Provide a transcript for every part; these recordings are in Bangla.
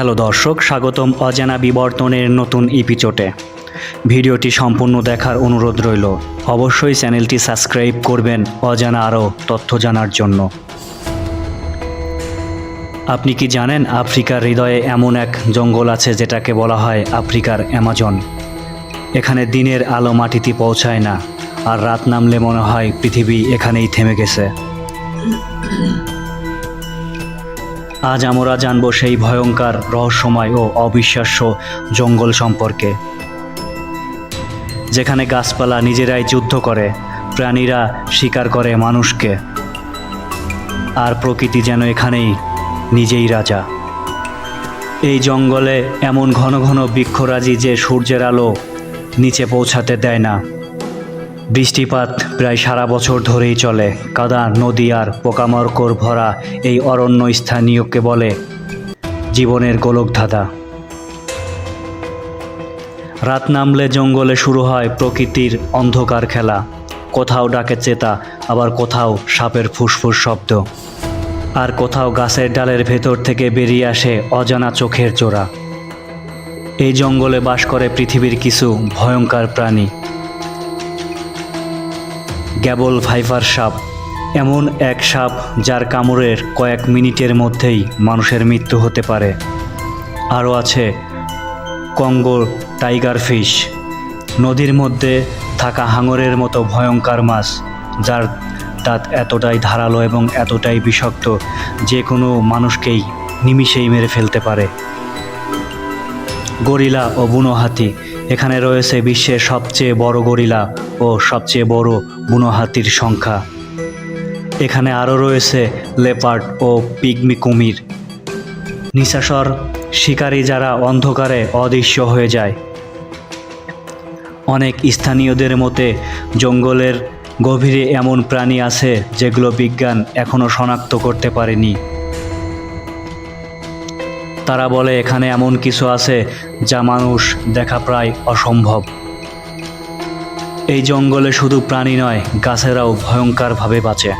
হ্যালো দর্শক, স্বাগতম অজানা বিবর্তনের নতুন ইপিচোটে ভিডিওটি সম্পূর্ণ দেখার অনুরোধ রইল। অবশ্যই চ্যানেলটি সাবস্ক্রাইব করবেন অজানা আরও তথ্য জানার জন্য। আপনি কি জানেন আফ্রিকার হৃদয়ে এমন এক জঙ্গল আছে যেটাকে বলা হয় আফ্রিকার অ্যামাজন? এখানে দিনের আলো মাটিতে পৌঁছায় না, আর রাত নামলে মনে হয় পৃথিবী এখানেই থেমে গেছে। আজ আমরা জানব সেই ভয়ঙ্কর রহস্যময় ও অবিশ্বাস্য জঙ্গল সম্পর্কে। যেখানে গাছপালা নিজেরাই যুদ্ধ করে, প্রাণীরা শিকার করে মানুষকে। আর প্রকৃতি যেন এখানেই নিজেই রাজা। এই জঙ্গলে এমন ঘন ঘন বৃক্ষরাজি যে সূর্যের আলো নিচে পৌঁছাতে দেয় না। বৃষ্টিপাত প্রায় সারা বছর ধরেই চলে। কাদা, নদী আর পোকামাকড় ভরা এই অরণ্য স্থানীয়কে বলে জীবনের গোলকধাঁধা। রাত নামলে জঙ্গলে শুরু হয় প্রকৃতির অন্ধকার খেলা। কোথাও ডাকে চেতা, আবার কোথাও সাপের ফুসফুস শব্দ। আর কোথাও গাছের ডালের ভেতর থেকে বেরিয়ে আসে অজানা চোখের জোড়া। এই জঙ্গলে বাস করে পৃথিবীর কিছু ভয়ঙ্কর প্রাণী। গ্যাবল ভাইপার সাপ, এমন এক সাপ যার কামড়ের কয়েক মিনিটের মধ্যেই মানুষের মৃত্যু হতে পারে। আরও আছে কঙ্গো টাইগার ফিশ, নদীর মধ্যে থাকা হাঙরের মতো ভয়ঙ্কর মাছ, যার দাঁত এতটাই ধারালো এবং এতটাই বিষাক্ত যে কোনো মানুষকেই নিমিষেই মেরে ফেলতে পারে। গরিলা ও বুনো হাতি। এখানে রয়েছে বিশ্বের সবচেয়ে বড় গরিলা ও সবচেয়ে বড় বুনো হাতির সংখ্যা। এখানে আরও রয়েছে লেপার্ড ও পিগমি কুমির। নিশাসর শিকারী যারা অন্ধকারে অদৃশ্য হয়ে যায়। অনেক স্থানীয়দের মতে জঙ্গলের গভীরে এমন প্রাণী আছে যেগুলো বিজ্ঞান এখনও শনাক্ত করতে পারেনি। তারা বলে, এখানে এমন কিছু আছে যা মানুষ দেখা প্রায় অসম্ভব। এই জঙ্গলে শুধু প্রাণী নয়, গাছেরাও ভয়ঙ্করভাবে বাঁচে।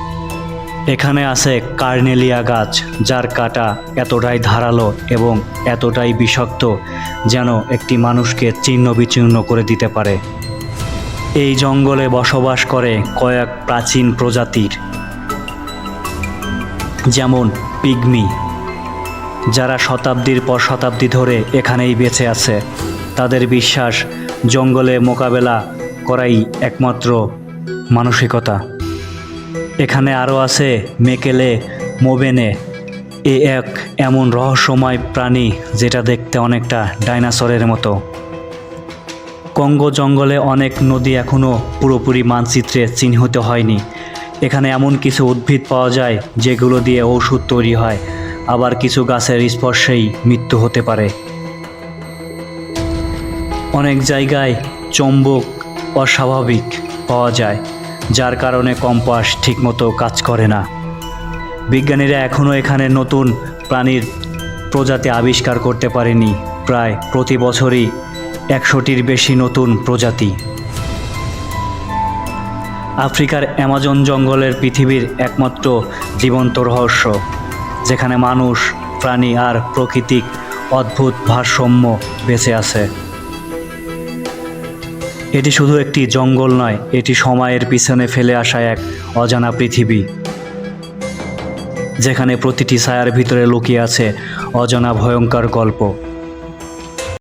এখানে আছে কার্নেলিয়া গাছ, যার কাটা এতটাই ধারালো এবং এতটাই বিষাক্ত যেন একটি মানুষকে চিহ্ন বিচ্ছিন্ন করে দিতে পারে। এই জঙ্গলে বসবাস করে কয়েক প্রাচীন প্রজাতির, যেমন পিগমি। যারা শতাব্দীর পর শতাব্দী ধরে এখানেই বেঁচে আছে, তাদের বিশ্বাস জঙ্গলে মোকাবেলা করাই একমাত্র মানসিকতা। এখানে আরও আছে মেকেলে, মোবেনে। এ এক এমন রহস্যময় প্রাণী যেটা দেখতে অনেকটা ডাইনাসরের মতো। কঙ্গো জঙ্গলে অনেক নদী এখনও পুরোপুরি মানচিত্রে চিহ্নিত হয়নি। এখানে এমন কিছু উদ্ভিদ পাওয়া যায় যেগুলো দিয়ে ওষুধ তৈরি হয়। আবার কিছু গাছের স্পর্শেই মৃত্যু হতে পারে। অনেক জায়গায় চম্বক অস্বাভাবিক পাওয়া যায়, যার কারণে কম্পাস ঠিকমতো কাজ করে না। বিজ্ঞানীরা এখনও এখানে নতুন প্রাণীর প্রজাতি আবিষ্কার করতে পারেনি। প্রায় প্রতি বছরই একশোটির বেশি নতুন প্রজাতি। আফ্রিকার অ্যামাজন জঙ্গলের পৃথিবীর একমাত্র জীবন্ত রহস্য। যেখানে মানুষ, প্রাণী আর প্রকৃতিক অদ্ভুত ভারসাম্য বেঁচে আছে। এটি শুধু একটি জঙ্গল নয়, এটি সময়ের পিছনে ফেলে আসা এক অজানা পৃথিবী, যেখানে প্রতিটি ছায়ার ভিতরে লুকিয়ে আছে অজানা ভয়ঙ্কর গল্প।